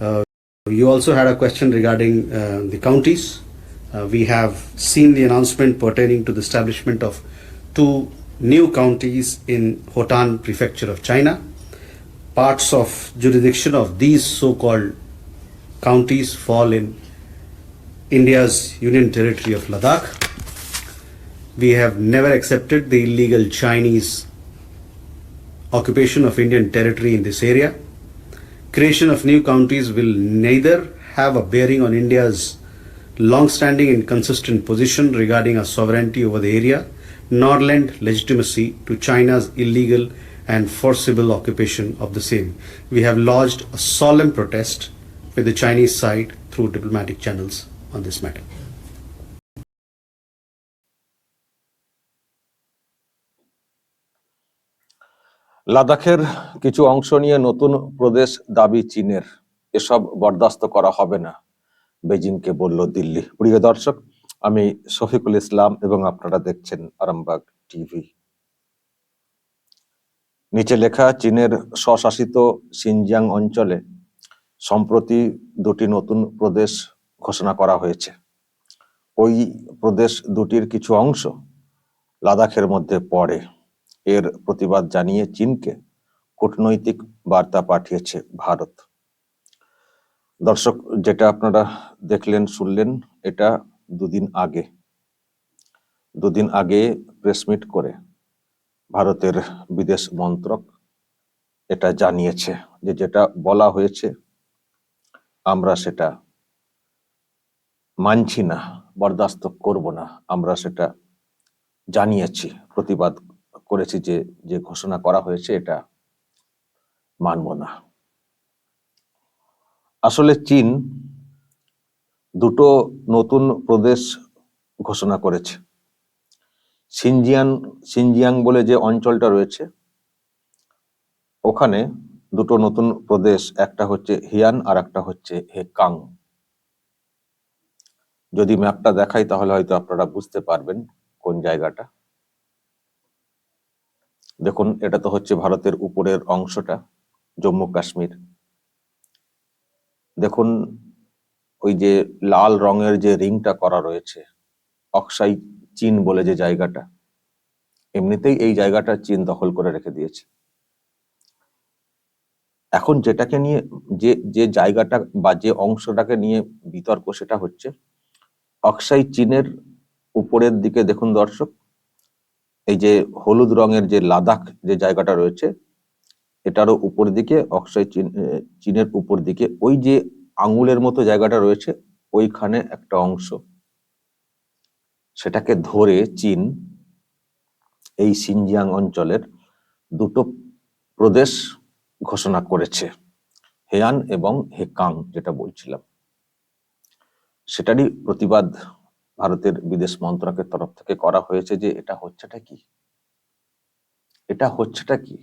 Uh, you also had a question regarding uh, the counties. Uh, we have seen the announcement pertaining to the establishment of two new counties in Hotan prefecture of China. Parts of jurisdiction of these so-called counties fall in India's union territory of Ladakh. We have never accepted the illegal Chinese occupation of Indian territory in this area. Creation of new counties will neither have a bearing on India's long-standing and consistent position regarding our sovereignty over the area, nor lend legitimacy to China's illegal and forcible occupation of the same. We have lodged a solemn protest with the Chinese side through diplomatic channels on this matter. লাদাখের কিছু অংশ নিয়ে নতুন প্রদেশ দাবি চীনের। এসব বরদাস্ত করা হবে না, বেজিংকে বলল দিল্লি। প্রিয় দর্শক, আমি শফিকুল ইসলাম এবং আপনারা দেখছেন আরামবাগ টিভি। নিচে লেখা, চীনের স্বশাসিত সিনজিয়াং অঞ্চলে সম্প্রতি দুটি নতুন প্রদেশ ঘোষণা করা হয়েছে। ওই প্রদেশ দুটির কিছু অংশ লাদাখের মধ্যে পড়ে। এর প্রতিবাদ জানিয়ে চীনকে কূটনৈতিক বার্তা পাঠিয়েছে ভারত। দর্শক, যেটা আপনারা দেখলেন, শুনলেন, এটা দুদিন আগে। দুদিন আগে প্রেস মিট করে ভারতের বিদেশ মন্ত্রক এটা জানিয়েছে যে যেটা বলা হয়েছে, আমরা সেটা মানছি না, বরদাস্ত করব না, আমরা সেটা জানিয়েছি, প্রতিবাদ করেছি যে যে ঘোষণা করা হয়েছে, এটা মানব না। আসলে চীন দুটো নতুন প্রদেশ ঘোষণা করেছে। সিনজিয়ান, সিনজিয়াং বলে যে অঞ্চলটা রয়েছে, ওখানে দুটো নতুন প্রদেশ, একটা হচ্ছে হিয়ান আর একটা হচ্ছে হেকাং। যদি ম্যাপটা দেখাই, তাহলে হয়তো আপনারা বুঝতে পারবেন কোন জায়গাটা। দেখুন, এটা তো হচ্ছে ভারতের উপরের অংশটা, জম্মু কাশ্মীর। দেখুন, ওই যে লাল রঙের যে রিংটা করা রয়েছে, অক্সাই চীন বলে যে জায়গাটা, এমনিতেই এই জায়গাটা চীন দখল করে রেখে দিয়েছে। এখন যেটাকে নিয়ে, যে যে জায়গাটা বা যে অংশটাকে নিয়ে বিতর্ক সেটা হচ্ছে, অক্সাই চীনের উপরের দিকে দেখুন দর্শক এই যে হলুদ রঙের যে লাদাখ যে জায়গাটা রয়েছে, এটারও উপর দিকে অক্ষয় চীন চীনের উপর দিকে ওই যে আঙুলের মতো জায়গাটা রয়েছে, ওইখানে একটা অংশ। সেটাকে ধরে চীন এই সিনজিয়াং অঞ্চলের দুটো প্রদেশ ঘোষণা করেছে, হেয়ান এবং হেকাং যেটা বলছিলাম। সেটারই প্রতিবাদ ভারতের বিদেশ মন্ত্রকের তরফ থেকে করা হয়েছে যে এটা হচ্ছেটা কি? এটা হচ্ছেটা কি?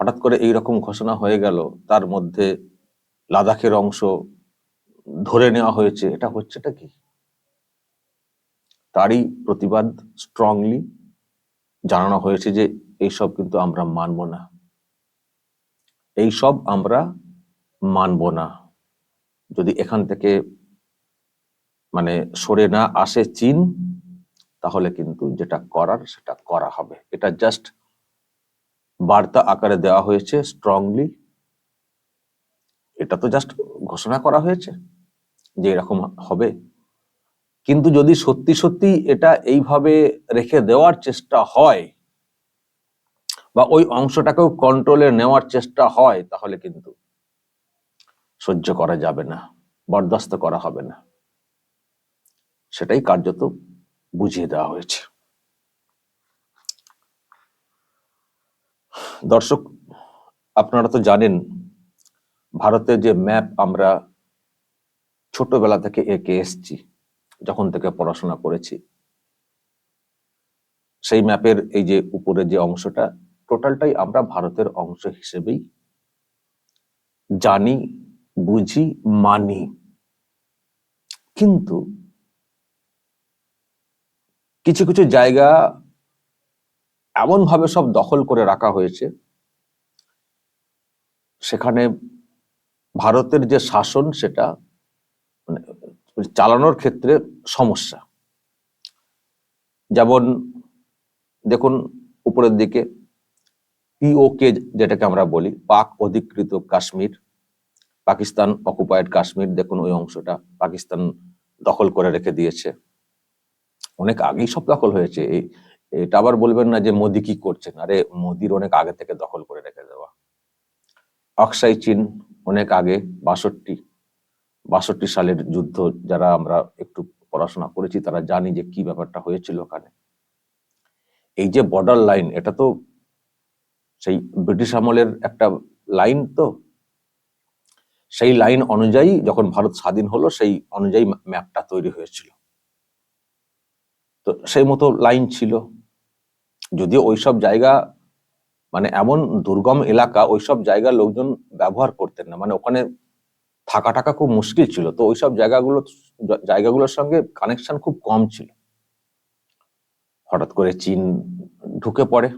হঠাৎ করে এই রকম ঘোষণা হয়ে গেল, তার মধ্যে লাদাখের অংশ ধরে নেওয়া হয়েছে, এটা হচ্ছেটা কি? তারই প্রতিবাদ স্ট্রংলি জানানো হয়েছে যে এইসব কিন্তু আমরা মানব না। এইসব আমরা মানব না। যদি এখান থেকে মানে সরে না আসে চীন, তাহলে কিন্তু যেটা করার সেটা করা হবে। এটা জাস্ট বার্তা আকারে দেওয়া হয়েছে স্ট্রংলি এটা তো জাস্ট ঘোষণা করা হয়েছে যে এরকম হবে। কিন্তু যদি সত্যি সত্যি এটা এইভাবে রেখে দেওয়ার চেষ্টা হয় বা ওই অংশটাকেও কন্ট্রোলে নেওয়ার চেষ্টা হয়, তাহলে কিন্তু সহ্য করা যাবে না, বরদাস্ত করা হবে না। সেটাই কার্যত বুঝিয়ে দেওয়া হয়েছে। দর্শক, আপনারা তো জানেন ভারতের যে ম্যাপ আমরা ছোটবেলা থেকে এঁকে এসছি, যখন থেকে পড়াশোনা করেছি, সেই ম্যাপের এই যে উপরে যে অংশটা, টোটালটাই আমরা ভারতের অংশ হিসেবেই জানি, বুঝি, মানি। কিন্তু কিছু কিছু জায়গা এমন ভাবে সব দখল করে রাখা হয়েছে। সেখানে ভারতের যে শাসন সেটা মানে চালানোর ক্ষেত্রে সমস্যা। যেমন দেখুন উপরের দিকে পিওকে যেটাকে আমরা বলি, পাক অধিকৃত কাশ্মীর, পাকিস্তান অকুপায়েড কাশ্মীর, দেখুন ওই অংশটা পাকিস্তান দখল করে রেখে দিয়েছে। অনেক আগেই সব দখল হয়েছে। এটা আবার বলবেন না যে মোদি কি করছেন? আরে, মোদির অনেক আগে থেকে দখল করে রেখে দেওয়া। অক্সাই চীন অনেক আগে বাষট্টি বাষট্টি সালের যুদ্ধ যারা আমরা একটু পড়াশোনা করেছি, তারা জানি যে কি ব্যাপারটা হয়েছিল ওখানে। এই যে বর্ডার লাইন এটা তো সেই ব্রিটিশ আমলের একটা লাইন তো। সেই লাইন অনুযায়ী যখন ভারত স্বাধীন হলো, সেই অনুযায়ী ম্যাপটা তৈরি হয়েছিল। তো সেই মতো লাইন ছিল। যদিও ওইসব জায়গা মানে এমন দুর্গম এলাকা, ওইসব জায়গা লোকজন ব্যবহার করতেন না। মানে ওখানে থাকা টাকা খুব মুশকিল ছিল। তো ওইসব জায়গাগুলো, জায়গাগুলোর সঙ্গে কানেকশন খুব কম ছিল। হঠাৎ করে চীন ঢুকে পড়ে।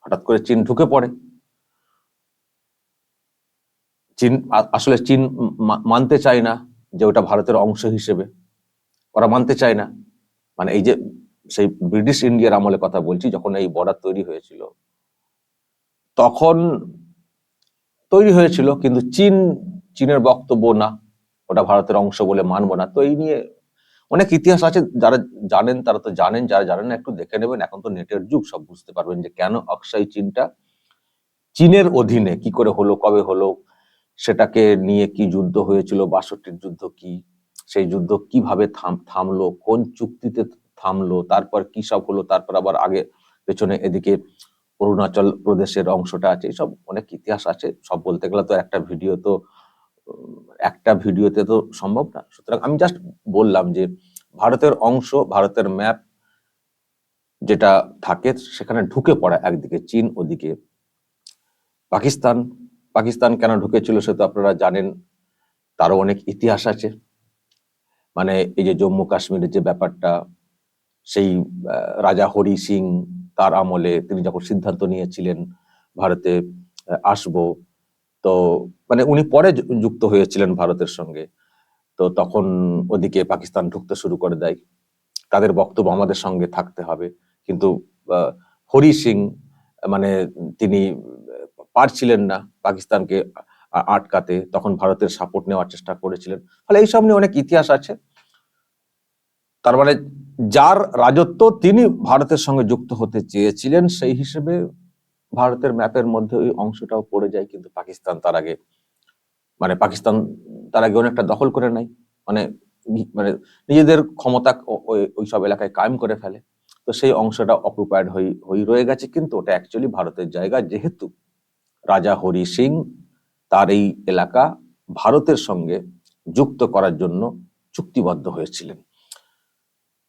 হঠাৎ করে চীন ঢুকে পড়ে। চীন, আসলে চীন মানতে চায় না যে ওটা ভারতের অংশ হিসেবে। ওরা মানতে চায় না। মানে এই যে সেই ব্রিটিশ ইন্ডিয়ার আমলে কথা বলছি, যখন এই বর্ডার তৈরি হয়েছিল, তখন তৈরি হয়েছিল, কিন্তু চীন, চীনের বক্তব্য না, ওটা ভারতের অংশ বলে মানবো না। তো এই নিয়ে অনেক ইতিহাস আছে, যারা জানেন তারা তো জানেন, যারা জানেন না একটু দেখে নেবেন। এখন তো নেটের যুগ, সব বুঝতে পারবেন যে কেন অক্সাই চীনটা চীনের অধীনে কি করে হলো, কবে হলো, সেটাকে নিয়ে কি যুদ্ধ হয়েছিল, বাষট্টির যুদ্ধ কি সেই যুদ্ধ কীভাবে থাম, থামলো, কোন চুক্তিতে থামলো, তারপর কি সব হলো, তারপর আবার আগে পেছনে এদিকে অরুণাচল প্রদেশের অংশটা আছে সব অনেক ইতিহাস আছে। সব বলতে গেলে তো একটা ভিডিও তো, একটা ভিডিওতে তো সম্ভব না। সুতরাং আমি জাস্ট বললাম যে ভারতের অংশ, ভারতের ম্যাপ যেটা থাকে সেখানে ঢুকে পড়া একদিকে চীন, ওদিকে পাকিস্তান। পাকিস্তান কেন ঢুকেছিল সে তো আপনারা জানেন, তারও অনেক ইতিহাস আছে। মানে এই যে জম্মু কাশ্মীরের যে ব্যাপারটা, সেই রাজা হরি সিং তার আমলে তিনি যখন সিদ্ধান্ত নিয়েছিলেন ভারতে আসব, তো মানে উনি পরে যুক্ত হয়েছিলেন ভারতের সঙ্গে। তো তখন ওদিকে পাকিস্তান ঢুকতে শুরু করে দেয়। তাদের বক্তব্য আমাদের সঙ্গে থাকতে হবে। কিন্তু হরি সিং মানে তিনি পারছিলেন না পাকিস্তানকে আটকাতে। তখন ভারতের সাপোর্ট নেওয়ার চেষ্টা করেছিলেন। ফলে এইসব নিয়ে অনেক ইতিহাস আছে। তার মানে যার রাজত্ব তিনি ভারতের সঙ্গে যুক্ত হতে চেয়েছিলেন, সেই হিসেবে ভারতের ম্যাপের মধ্যে ওই অংশটাও পড়ে যায়, কিন্তু পাকিস্তান তার আগে মানে পাকিস্তান তার আগে অনেকটা দখল করে নেয়। মানে মানে নিজেদের ক্ষমতা ওই- সব এলাকায় কায়েম করে ফেলে। তো সেই অংশটা অকুপায়েড হয়ে হয়ে রয়ে গেছে, কিন্তু ওটা অ্যাকচুয়ালি ভারতের জায়গা। যেহেতু রাজা হরি সিং তার এই এলাকা ভারতের সঙ্গে যুক্ত করার জন্য চুক্তিবদ্ধ হয়েছিলেন।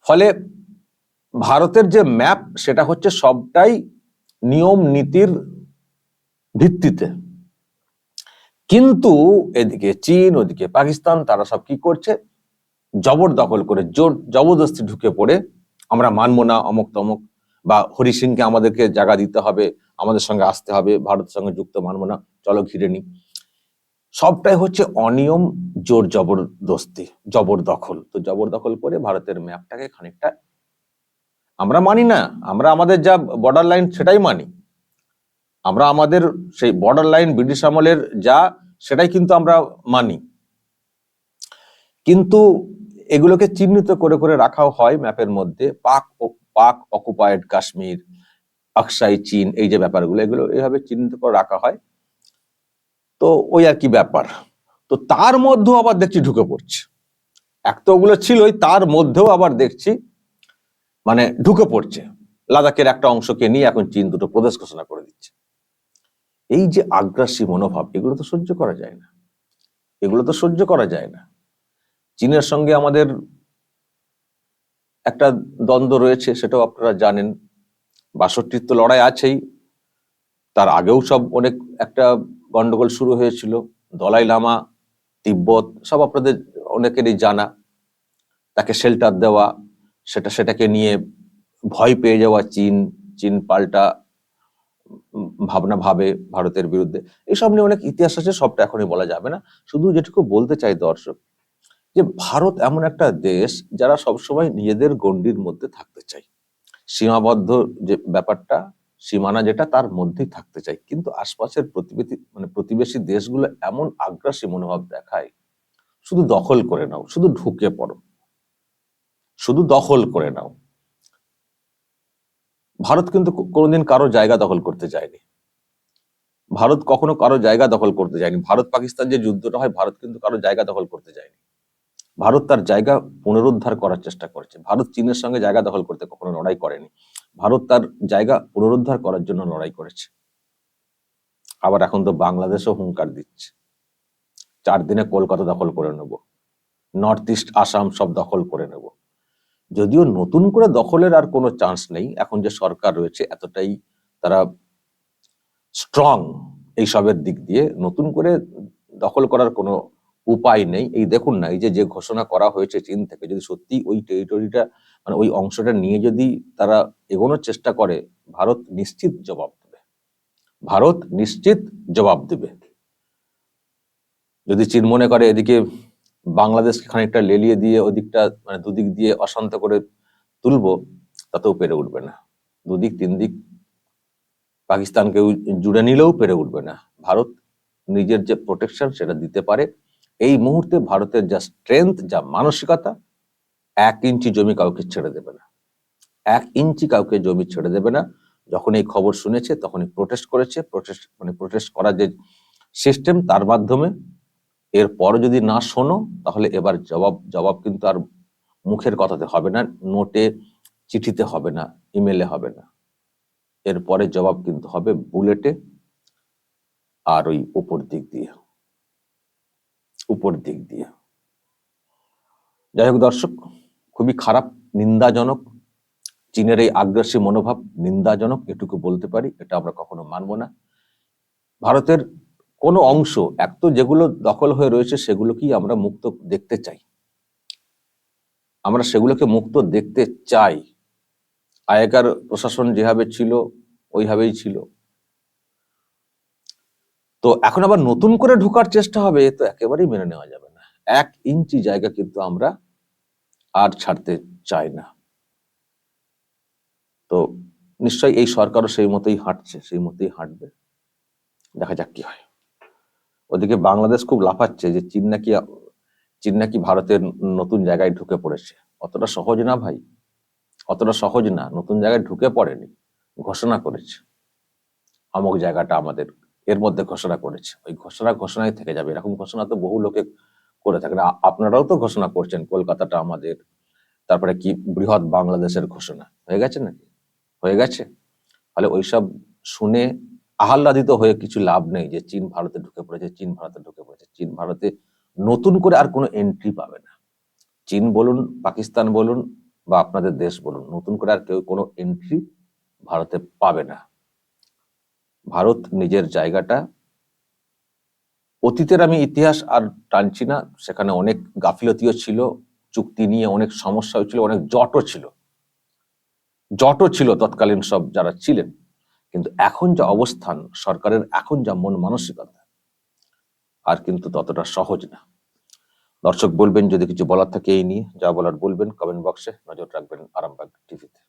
ফলে ভারতের যে ম্যাপ, সেটা হচ্ছে সবটাই নিয়ম নীতির ভিত্তিতে। কিন্তু এদিকে চীন, ওদিকে পাকিস্তান, তারা সব কি করছে? জবরদখল করে জোর, জবরদস্তি ঢুকে পড়ে। আমরা মানবো না, অমুক তমুক, বা হরি সিংকে আমাদেরকে জায়গা দিতে হবে, আমাদের সঙ্গে আসতে হবে, ভারতের সঙ্গে যুক্ত মানবো না, চলো ঘিরে নি সবটাই হচ্ছে অনিয়ম, জোর জবরদস্তি, জবরদখল। তো জবরদখল করে ভারতের ম্যাপটাকে খানিকটা আমরা মানি না, আমরা আমাদের যা বর্ডার লাইন সেটাই মানি। আমরা আমাদের সেই বর্ডার লাইন ব্রিটিশ আমলের যা, সেটাই কিন্তু আমরা মানি। কিন্তু এগুলোকে চিহ্নিত করে করে রাখাও হয় ম্যাপের মধ্যে, পাক পাক অকুপায়েড কাশ্মীর আকসাই চীন, এই যে ব্যাপারগুলো, এগুলো এইভাবে চিহ্নিত করে রাখা হয়। তো ওই আর কি ব্যাপার। তো তার মধ্যেও আবার দেখছি ঢুকে পড়ছে। এক তো ওগুলো ছিলই, তার মধ্যেও আবার দেখছি মানে ঢুকে পড়ছে। লাদাখের একটা অংশকে নিয়ে এখন চীন দুটো প্রদেশ ঘোষণা করে দিচ্ছে। এই যে আগ্রাসী মনোভাব, এগুলো তো সহ্য করা যায় না। এগুলো তো সহ্য করা যায় না। চীনের সঙ্গে আমাদের একটা দ্বন্দ্ব রয়েছে, সেটাও আপনারা জানেন। বাষট্টির তো লড়াই আছেই। তার আগেও সব অনেক একটা গন্ডগোল শুরু হয়েছিল, দলাই লামা, তিব্বত, সব আপনাদের অনেকেরই জানা। তাকে শেল্টার দেওয়া, সেটা, সেটাকে নিয়ে ভয় পেয়ে যাওয়া চীন চীন পাল্টা ভাবনা ভাবে ভারতের বিরুদ্ধে। এসব নিয়ে অনেক ইতিহাস আছে, সবটা এখনই বলা যাবে না। শুধু যেটুকু বলতে চাই দর্শক, যে ভারত এমন একটা দেশ যারা সবসময় নিজেদের গণ্ডির মধ্যে থাকতে চায়। সীমাবদ্ধ যে ব্যাপারটা সীমানা যেটা তার মধ্যেই থাকতে চায় কিন্তু আশপাশের প্রতিবেশী মানে প্রতিবেশী দেশগুলো এমন আগ্রাসী মনোভাব দেখায়, শুধু দখল করে নাও, শুধু ঢুকে পড়ো, শুধু দখল করে নাও। ভারত কিন্তু কোনোদিন কারও জায়গা দখল করতে যায়নি। ভারত কখনো কারও জায়গা দখল করতে যায়নি। ভারত পাকিস্তান যে যুদ্ধটা হয়, ভারত কিন্তু কারও জায়গা দখল করতে যায়নি। ভারত তার জায়গা পুনরুদ্ধার করার চেষ্টা করছে। ভারত চীনের সঙ্গে জায়গা দখল করতে কখনো লড়াই করেনি। ভারত তার জায়গা পুনরুদ্ধার করার জন্য লড়াই করেছে। আবার এখন তো বাংলাদেশও হুঙ্কার দিচ্ছে। চার দিনে কলকাতা দখল করে নেব। নর্থ ইস্ট, আসাম সব দখল করে নেব। যদিও নতুন করে দখলের আর কোনো চান্স নেই, এখন যে সরকার রয়েছে এতটাই তারা স্ট্রং এইসবের দিক দিয়ে নতুন করে দখল করার কোনো উপায় নেই। এই দেখুন না, এই যে যে ঘোষণা করা হয়েছে চীন থেকে, যদি সত্যি ওই টেরিটরিটা মানে ওই অংশটা নিয়ে যদি তারা এগোনোর চেষ্টা করে, ভারত নিশ্চিত জবাব দেবে। ভারত নিশ্চিত জবাব দেবে। যদি চীন মনে করে এদিকে বাংলাদেশকে খানিকটা লেলিয়ে দিয়ে ওদিকটা মানে দুদিক দিয়ে অশান্ত করে তুলবো, তাতেও পেরে উঠবে না। দুদিক, তিন দিক পাকিস্তানকে জুড়ে নিলেও পেরে উঠবে না। ভারত নিজের যে প্রোটেকশন সেটা দিতে পারে। এই মুহূর্তে ভারতের যা স্ট্রেংথ যা মানসিকতা, এক ইঞ্চি জমি কাউকে ছেড়ে দেবে না। এক ইঞ্চি কাউকে জমি ছেড়ে দেবে না। যখন এই খবর শুনেছে, তখনই প্রোটেস্ট করেছে। প্রোটেস্ট মানে প্রোটেস্ট করার যে সিস্টেম তার মাধ্যমে এরপর যদি না শোনো, তাহলে এবার জবাব জবাব কিন্তু আর মুখের কথাতে হবে না, নোটে, চিঠিতে হবে না ইমেলে হবে না। এরপরে জবাব কিন্তু হবে বুলেটে আর ওই উপর দিক দিয়ে। উপর দিক দিয়ে। যাই হোক দর্শক, খুবই খারাপ, নিন্দাজনক, চীনের এই আগ্রাসী মনোভাব, নিন্দাজনক, এটুকু বলতে পারি, এটা আমরা কখনো মানব না। ভারতের কোনো অংশ, এক তো যেগুলো দখল হয়ে রয়েছে, সেগুলোকেই আমরা মুক্ত দেখতে চাই। আমরা সেগুলোকে মুক্ত দেখতে চাই। আগেকার প্রশাসন যেভাবে ছিল, ওইভাবেই ছিল। তো এখন আবার নতুন করে ঢোকার চেষ্টা হবে, তো একেবারেই মেনে নেওয়া যাবে না। এক ইঞ্চি জায়গা কিন্তু আমরা আর ছাড়তে চাই না। তো নিশ্চয়ই এই সরকারও সেই মতোই হাঁটছে, সেই মতোই হাঁটবে। দেখা যাক কি হয়। ওদিকে বাংলাদেশ খুব লাফাচ্ছে যে চীন নাকি চীন নাকি ভারতের নতুন জায়গায় ঢুকে পড়েছে। অতটা সহজ না ভাই। অতটা সহজ না। নতুন জায়গায় ঢুকে পড়েনি। ঘোষণা করেছে। অমুক জায়গাটা আমাদের এর মধ্যে ঘোষণা করেছে। ওই ঘোষণা ঘোষণায় থেকে যাবে। এরকম ঘোষণা তো বহু লোকে করে থাকেন আপনারাও তো ঘোষণা করছেন কলকাতাটা আমাদের। তারপরে কি বৃহৎ বাংলাদেশের ঘোষণা? হয়ে গেছে নাকি? হয়ে গেছে। ফলে ওইসব শুনে আহ্লাদিত হয়ে কিছু লাভ নেই যে চীন ভারতে ঢুকে পড়েছে, চীন ভারতে ঢুকে পড়েছে। চীন ভারতে নতুন করে আর কোনো এন্ট্রি পাবে না। চীন বলুন, পাকিস্তান বলুন বা আপনাদের দেশ বলুন, নতুন করে আর কেউ কোনো এন্ট্রি ভারতে পাবে না। ভারত নিজের জায়গাটা। অতীতের আমি ইতিহাস আর টানছি না, সেখানে অনেক গাফিলতিও ছিল, চুক্তি নিয়ে অনেক সমস্যা হয়েছিল অনেক জটও ছিল। জটও ছিল তৎকালীন সব যারা ছিলেন, কিন্তু এখন যা অবস্থান, সরকারের এখন যা মন মানসিকতা, আর কিন্তু ততটা সহজ না। দর্শক বলবেন যদি কিছু বলার থাকে এই নিয়ে, যা বলার বলবেন কমেন্ট বক্সে নজর রাখবেন আরামবাগ টিভিতে